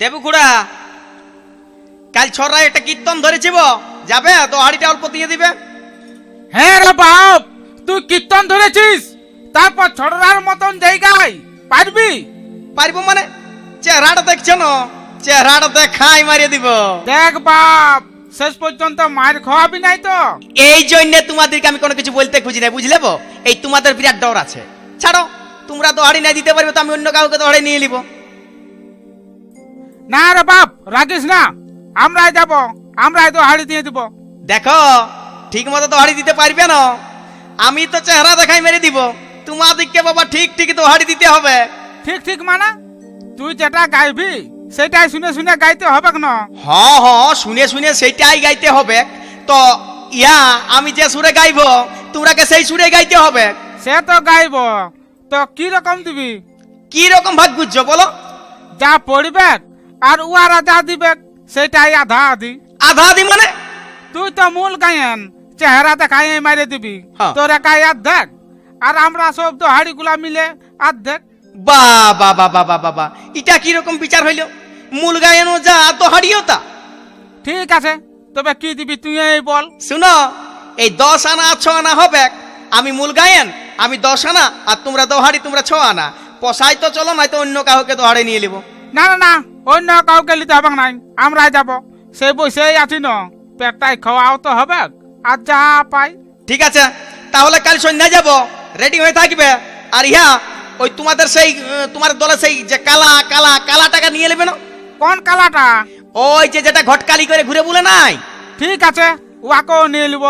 দেবু খুড়া কাল ছড়া একটা কীর্তন ধরেছিব। যাবে? তো হাড়িটা অল্প দিয়ে দিবে। হ্যাঁ রে বাপ তুই কীর্তন ধরেছিস তারপর ছড়ার মতন জায়গায় পারবি? পারব মানে? চেহারাটা দেখছ না? চেহারাটা দেখাই মারিয়ে দিব। দেখ বাপ শেষ পর্যন্ত মার খাওয়াবি নাই তো? এই জন্য তোমাদেরকে আমি কোনো কিছু বলতে খুঁজি না বুঝলে? এই তোমাদের বিরাট ডর আছে। ছাড়ো তোমরা তো হাড়ি না দিতে পারবে তো আমি অন্য কাউকে তো হাড়ি নিয়ে নিব। না রে বাপ রাখিস না। আমরাই যাব আমরাই তো হাড়ি দিয়ে দিব। দেখো ঠিক মতো তো হাড়ি দিতে পারবে না। আমি তো চেহারা দেখাই মেরে দিব। তোমাদেরকে বাবা ঠিক ঠিক তো হাড়ি দিতে হবে। ঠিক ঠিক মানা? তুই যেটা গাইবি সেটাই শুনে শুনে গাইতে হবে না হ হ শুনে শুনে সেইটাই গাইতে হবে। তো ইয়া আমি যে সুরে গাইব তোমরাকে সেই সুরে গাইতে হবে। সে তো গাইব। তো কি রকম দিবি? কি রকম ভাগ বুঝছ বলো। যা পড়বে আর উয়ারা যা দিবে সেটাই আধা আধি। আধা দি মানে? তুই তো মূল গায়েন চেহারা দেখাই মারে দিবি। হ্যাঁ। তোর একাই অর্ধেক আর আমরা সব তো হাড়িগুলা মিলে অর্ধেক বা বা বা বা বা বাবা এটা কি রকম বিচার হইল? মূল গায়েনো যা তো হারিও তা? ঠিক আছে তবে কি দিবি তুই এই বল? শুনো এই দশ আনা ছ আনা হবে। আমি মূল গায়েন আমি দশ আনা আর তোমরা দোহাড়ি তোমরা ছ আনা। পশাই তো চলো নাই তো অন্য কাউকে দোহাড়ে নিয়ে নিব। না না না অন্য কাউকে নিতে হবে নাই আমরাই যাব। সেই বসেই আছি ন পেটটাই খাওয়াও তো হবে আর যা পাই। ঠিক আছে তাহলে কাল সন্ধ্যায় যাব রেডি হয়ে থাকবে। আর ইহা ওই তোমাদের সেই তোমার দলে সেই যে কালা কালা কালা টাকা নিয়ে নেবে না? কোন কালাটা? ওই যে যেটা ঘটকালি করে ঘুরে বলে নাই। ঠিক আছে ওয়াকেও নিয়ে নিব।